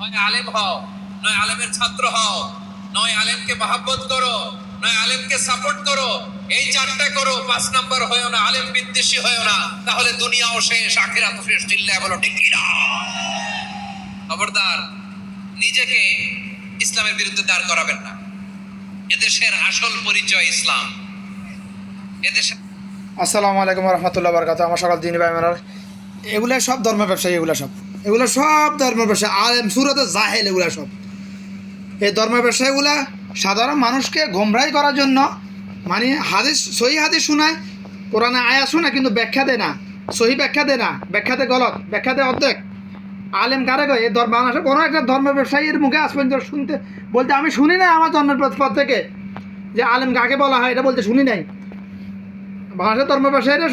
নয় আলেম হও, নয় আলেমের ছাত্র হও, নয় আলেমকে মহাব্বত করো, নয় আলেমকে সাপোর্ট করো, এই চারটা করো, পাঁচ নাম্বার হয়েও না, আলেম বিদ্বেষী হয়েও না, তাহলে দুনিয়াও শেষ, আখিরাত শেষ, চিল্লায় বলো, ঠিক খবরদার, নিজেকে ইসলামের বিরুদ্ধে দাঁড় করাবেন না। এদেশের আসল পরিচয় ইসলাম। এদেশের আসসালামু আলাইকুম রহমতুল্লাহ বরকাত আমার সকাল দিন ভাই এগুলো সব ধর্ম ব্যবসায়ী, এগুলো সব। এগুলো সব ধর্ম ব্যবসায়ী। আলেম, সুরতে জাহেল, এগুলো সব। এই ধর্ম ব্যবসায়ীগুলা সাধারণ মানুষকে গোমরাই করার জন্য মানে হাদিস, সহি হাদিস শোনায়, কোরআনে আয়া শোনায়, কিন্তু ব্যাখ্যা দেয় না। সহি ব্যাখ্যা দেয় না। ব্যাখ্যাতে গলত ব্যাখ্যাতে অর্ধেক। আলেম কারে কয়? এই ধর্ম মানুষের কোনো একটা ধর্ম ব্যবসায়ীর মুখে আজ পর্যন্ত শুনতে বলতে আমি শুনি না আমার জন্মের পর থেকে। যে আলেম কাকে বলা হয়, এটা বলতে শুনি নাই। ভাষা ধর্ম ব্যবসায়ীরা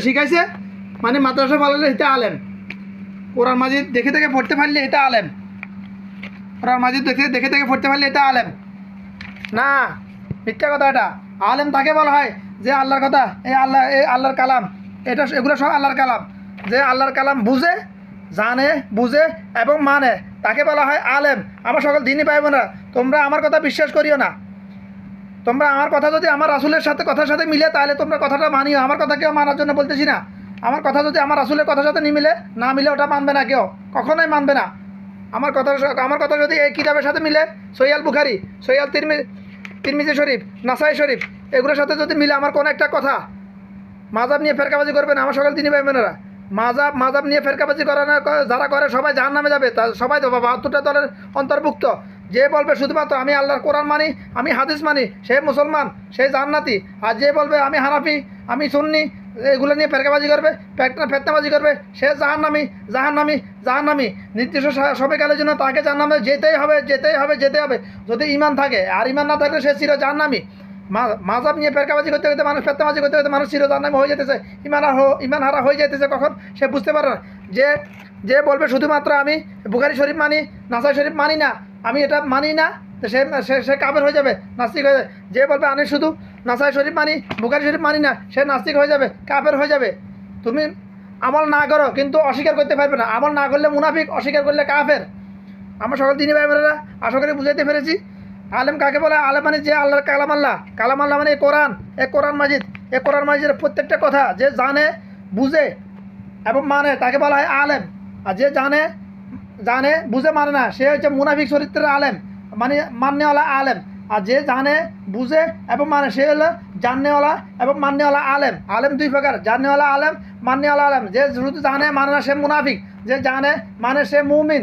শিখাইছে মানে মাদ্রাসা পালালে এটা আলেম। কোরআন মাজিদ দেখে দেখে পড়তে পারলে এটা আলেম। কোরআন মাজিদ দেখে দেখে দেখে পড়তে পারলে এটা আলেম। না, মিথ্যা কথা এটা। আলেম তাকে বলা হয় যে আল্লাহর কথা এই আল্লাহ এই আল্লাহর কালাম। এটা এগুলো সব আল্লাহর কালাম। যে আল্লাহর কালাম বুঝে, জানে, বুঝে এবং মানে তাকে বলা হয় আলেম। আমার সকল দিনই পাইব না তোমরা আমার কথা বিশ্বাস করিও না। তোমরা আমার কথা যদি আমার রাসুলের সাথে কথার সাথে মিলে, তাহলে তোমরা কথাটা মানিও। আমার কথা কেউ মানার জন্য বলতেছি না। আমার কথা যদি আমার রাসুলের কথার সাথে নিয়ে মিলে না মিলে ওটা মানবে না কেউ। কখনোই মানবে না। আমার কথা আমার কথা যদি এই কিতাবের সাথে মিলে সৈয়াল বুখারি সৈয়াল তিরমি তিরমিজি শরীফ, নাসাই শরীফ, এগুলোর সাথে যদি মিলে আমার কোনো একটা কথা মাজাব নিয়ে ফেরকাবাজি করবে না আমার সকল তিনি ভাই বোনেরা মাজাব মাজাব নিয়ে ফেরকাবাজি করে না যারা করে, সবাই জাহান নামে যাবে। তা সবাই বাহাত্তরটা দলের অন্তর্ভুক্ত। যে বলবে শুধুমাত্র আমি আল্লাহর কোরআন মানি, আমি হাদিস মানি, সে মুসলমান, সে জান্নাতি। আর যে বলবে আমি হানাফি, আমি সুন্নি এগুলো নিয়ে ফেরকাবাজি করবে ফেটনা ফেতনাবাজি করবে। সে জাহান্নামি জাহান্নামি জাহান্নামি। নির্দিষ্ট স- সময়কালের জন্য তাকে জাহান্নামে যেতেই হবে যেতেই হবে যেতে হবে। যদি ইমান থাকে, আর ইমান না থাকলে সে চির জাহান্নামি। মা- মাজাব নিয়ে ফেরকাবাজি করতে করতে মানুষ, ফেতনাবাজি করতে করতে মানুষ চির জাহান্নামি হয়ে যেতেছে। ইমান ইমান হারা হয়ে যেতেছে কখন? সে বুঝতে পারে না। যে যে বলবে, শুধুমাত্র আমি বুখারি শরীফ মানি, নাসাই শরীফ মানি না। আমি এটা মানি না। সে সে কাবের হয়ে যাবে, নাস্তিক হয়ে যাবে। যে বলবে, আমি শুধু নাসাই শরীফ মানি, বুখারি শরীফ মানি না, সে নাস্তিক হয়ে যাবে কাবের হয়ে যাবে। তুমি আমল না করো, কিন্তু অস্বীকার করতে পারবে না। আমল না করলে মুনাফিক, অস্বীকার করলে কাফের। আমার সকল দিনী ভাই বোনেরা, আশা করি বুঝাইতে পেরেছি। আলেম কাকে বলে? আলেম মানে যে আল্লাহর কালাম আল্লাহ। কালাম আল্লাহ মানে কোরআন, এ কোরআন মাজিদ। এ কোরআন মাজিদের প্রত্যেকটা কথা যে জানে, বুঝে এবং মানে তাকে বলা হয় আলেম। আর যে জানে জানে, বুঝে মানে না, সে হচ্ছে মুনাফিক চরিত্রের আলেম। মানে মান্যওয়ালা আলেম। আর যে জানে, বুঝে এবং মানে সে হলো জাননেওয়ালা এবং মান্যওয়ালা আলেম। আলেম দুই প্রকার জাননেওয়ালা আলেম মান্যওয়ালা আলেম। যে শুধু জানে মানে না, সে মুনাফিক। যে জানে মানে সে মুমিন।